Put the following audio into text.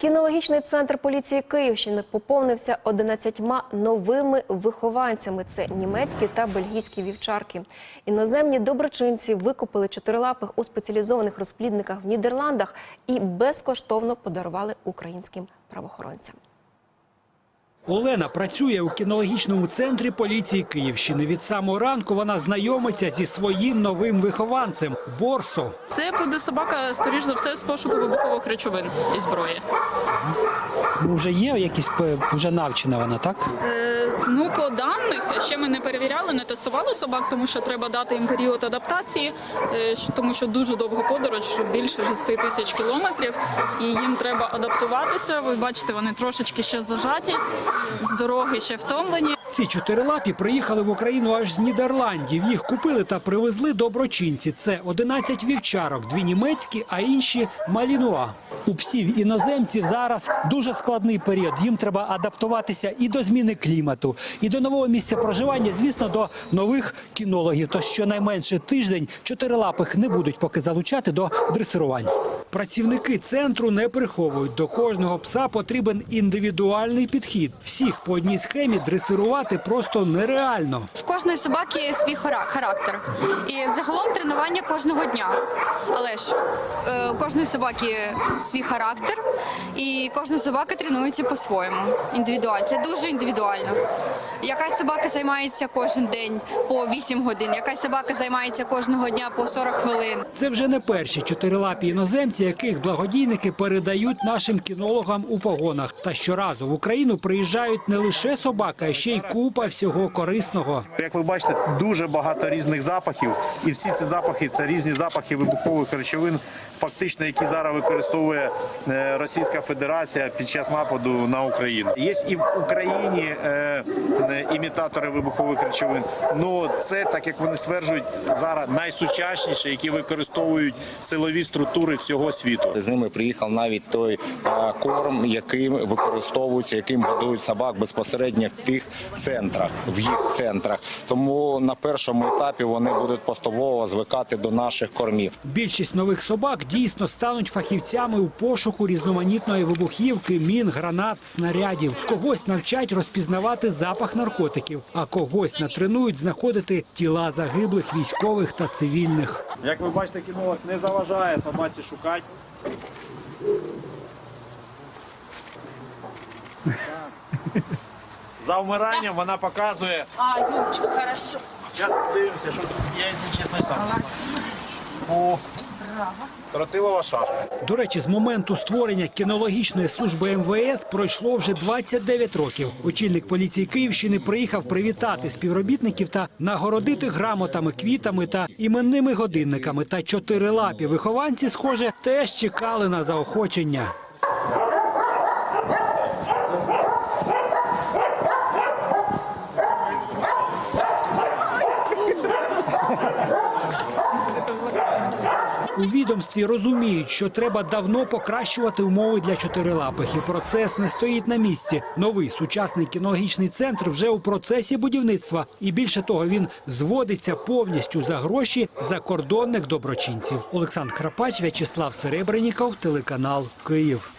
Кінологічний центр поліції Київщини поповнився 11 новими вихованцями. Це німецькі та бельгійські вівчарки. Іноземні доброчинці викупили чотирилапих у спеціалізованих розплідниках в Нідерландах і безкоштовно подарували українським правоохоронцям. Олена працює у кінологічному центрі поліції Київщини. Від самого ранку вона знайомиться зі своїм новим вихованцем Борсо. Це буде собака, скоріш за все, з пошуку вибухових речовин і зброї. Ну, Вже є якісь вже навчена вона, так? Е, ну, по даних ще ми не перевіряли, не тестували собак, тому що треба дати їм період адаптації, е, тому що дуже довга подорож, що більше 6 тисяч кілометрів, і їм треба адаптуватися. Ви бачите, вони трошечки ще зажаті, з дороги ще втомлені. Ці чотирилапі приїхали в Україну аж з Нідерландів. Їх купили та привезли доброчинці. Це 11 вівчарок, дві німецькі, а інші малінуа. У псів іноземців зараз дуже складний період. Їм треба адаптуватися і до зміни клімату, і до нового місця проживання, звісно, до нових кінологів. То щонайменше тиждень чотирилапих не будуть поки залучати до дресирувань. Працівники центру не приховують. До кожного пса потрібен індивідуальний підхід. Всіх по одній схемі дресирувати просто нереально. В кожної собаки є свій хара- характер. І загалом тренування кожного дня. Але ж е, у кожної собаки свій характер, і кожна собака тренується по-своєму. Індивідуально. Це дуже індивідуально. Якась собака займається кожен день по 8 годин, якась собака займається кожного дня по 40 хвилин. Це вже не перші чотирилапі іноземці, яких благодійники передають нашим кінологам у погонах. Та щоразу в Україну приїжджають не лише собака, а ще й купа всього корисного. Як ви бачите, дуже багато різних запахів, і всі ці запахи це різні запахи вибухових речовин, фактично, які зараз використовує е, Російська Федерація під час нападу на Україну. Є і в Україні е, е, імітатори вибухових речовин. Ну це так як вони стверджують зараз найсучасніші, які використовують силові структури всього світу. З ними приїхав навіть той е, корм, яким використовується, яким годують собак безпосередньо в тих центрах, в їх центрах. Тому на першому етапі вони будуть поступово звикати до наших кормів. Більшість нових собак дійсно стануть фахівцями у пошуку різноманітної вибухівки, мін, гранат, снарядів. Когось навчать розпізнавати запах наркотиків, а когось натренують знаходити тіла загиблих військових та цивільних. Як ви бачите, кінолог не заважає собаці шукати. За вмиранням вона показує. А, хорошо. Зараз дивимося, що тут є, якщо чесно. О, тротилова шашка. До речі, з моменту створення кінологічної служби МВС пройшло вже 29 років. Очільник поліції Київщини приїхав привітати співробітників та нагородити грамотами, квітами та іменними годинниками. Та чотирилапі вихованці, схоже, теж чекали на заохочення. У відомстві розуміють, що треба давно покращувати умови для чотирилапих, і процес не стоїть на місці. Новий сучасний кінологічний центр вже у процесі будівництва, і більше того, він зводиться повністю за гроші закордонних доброчинців. Олександр Храпач, В'ячеслав Серебреніков, телеканал Київ.